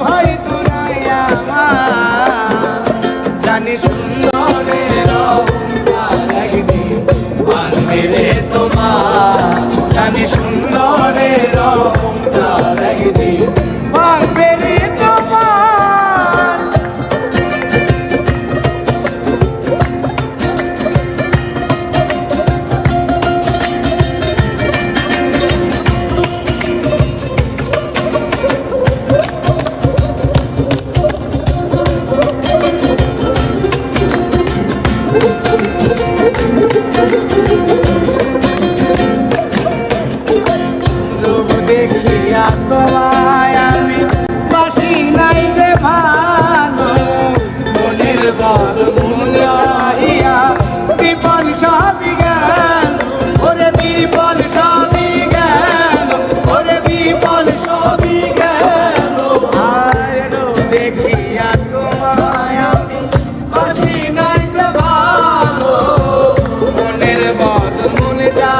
ভয় তুই আমার জানি সুন্দরের তোমার। জানি সুন্দরের বাদ মূল চাহিয়া বিপন সাবি গেল, ওরে বিপন সাবি গেল, ওরে বিপন সাবি গেল। আর দেখিয়া তোমায় আমি বাসি নাই ভালো। মনের বাদ মূল চাহিয়া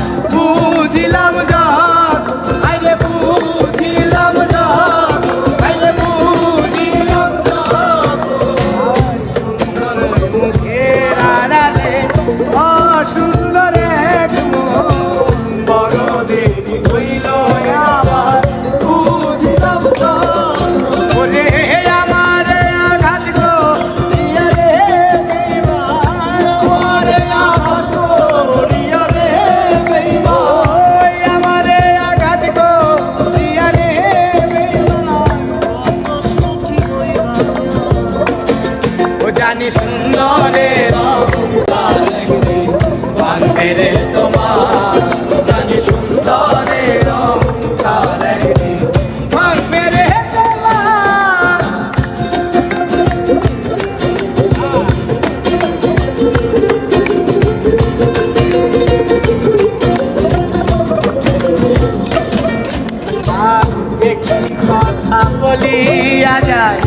জানি সুন্দরের বান্ধেরে তোমার জানি সুন্দরের কথা বলিয়া যায়।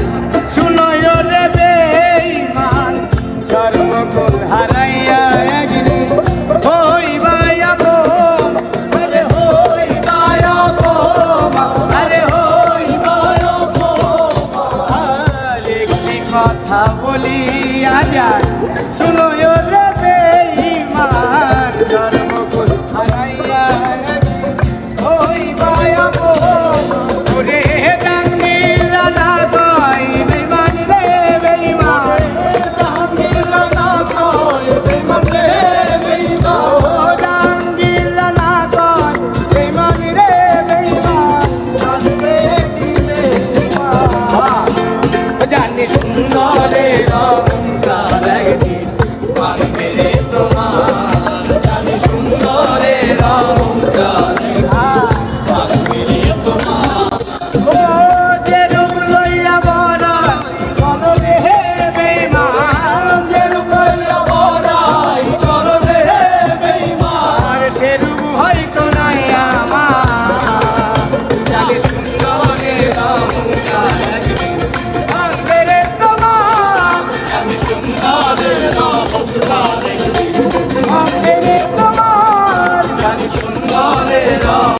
Yeah.